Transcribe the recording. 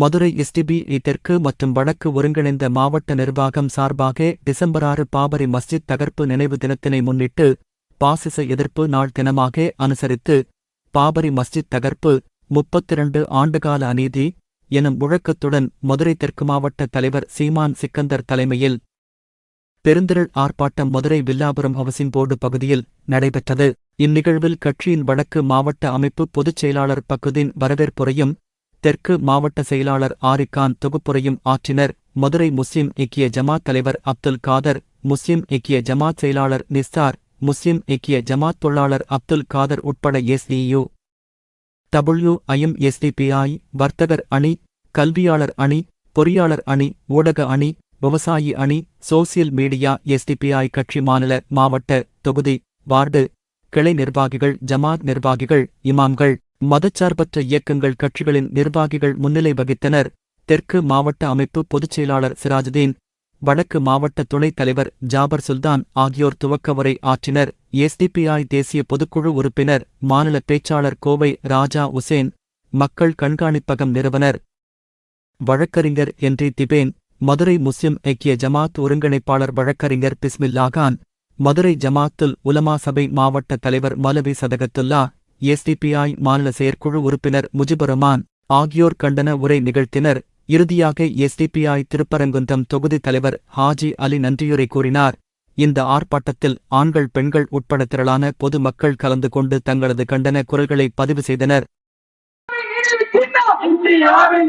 Madurai SDP தெற்கு மற்றும் வடக்கு ஒருங்கிணைந்த மாவட்ட நிர்வாகம் சார்பாக டிசம்பர் ஆறு பாபரி மஸ்ஜித் தகர்ப்பு நினைவு தினத்தினை முன்னிட்டு பாசிச எதிர்ப்பு நாள் தினமாக அனுசரித்து பாபரி மஸ்ஜித் தகர்ப்பு முப்பத்திரண்டு ஆண்டுகால அநீதி எனும் முழக்கத்துடன் மதுரை தெற்கு மாவட்ட தலைவர் சீமான் சிக்கந்தர் தலைமையில் பெருந்திரள் ஆர்ப்பாட்டம் மதுரை வில்லாபுரம் ஹவுசிங் போர்டு பகுதியில் நடைபெற்றது. இந்நிகழ்வில் கட்சியின் வடக்கு மாவட்ட அமைப்பு பொதுச் செயலாளர் பகுதியின் வரவேற்புரையும் தெற்கு மாவட்ட செயலாளர் ஆரிகான் தொகுப்புரையும் ஆற்றினர். மதுரை முஸ்லிம் ஐக்கிய ஜமாத் தலைவர் அப்துல் காதர் முஸ்லிம் ஐக்கிய ஜமாத் செயலாளர் நிஸ்தார் முஸ்லிம் ஐக்கிய ஜமாத் தொழிலாளர் அப்துல் காதர் உட்பட எஸ்இயு டபிள்யூ ஐஎம் எஸ்டிபிஐ வர்த்தகர் அணி கல்வியாளர் அணி பொறியாளர் அணி ஊடக அணி விவசாயி அணி சோசியல் மீடியா எஸ்டிபிஐ கட்சி மாநில மாவட்ட தொகுதி வார்டு கிளை நிர்வாகிகள் ஜமாத் நிர்வாகிகள் இமாம்கள். மதச்சார்பற்ற இயக்கங்கள் கட்சிகளின் நிர்வாகிகள் முன்னிலை வகித்தனர். தெற்கு மாவட்ட அமைப்பு பொதுச் செயலாளர் சிராஜுதீன் வடக்கு மாவட்ட துணைத் தலைவர் ஜாபர் சுல்தான் ஆகியோர் துவக்க உரை ஆற்றினர் எஸ்டிபிஐ தேசிய பொதுக்குழு உறுப்பினர் மாநில பேச்சாளர் கோவை ராஜா உசேன் மக்கள் கண்காணிப்பகம் நிறுவனர் வழக்கறிஞர் என்றி திபேன் மதுரை முஸ்லிம் ஐக்கிய ஜமாத் ஒருங்கிணைப்பாளர் வழக்கறிஞர் பிஸ்மில்லாகான் மதுரை ஜமாத்துல் உலமா சபை மாவட்ட தலைவர் மலவி சதகத்துல்லா எஸ்டிபிஐ மாநில செயற்குழு உறுப்பினர் முஜிபுரமான் ஆகியோர் கண்டன உரை நிகழ்த்தினர். இறுதியாக எஸ்டிபிஐ திருப்பரங்குன்றம் தொகுதி தலைவர் ஹாஜி அலி நன்றியுரை கூறினார். இந்த ஆர்ப்பாட்டத்தில் ஆண்கள் பெண்கள் உட்பட திரளான பொது மக்கள் கலந்து கொண்டு தங்களது கண்டன குரல்களை பதிவு செய்தனர். இந்தியாவின்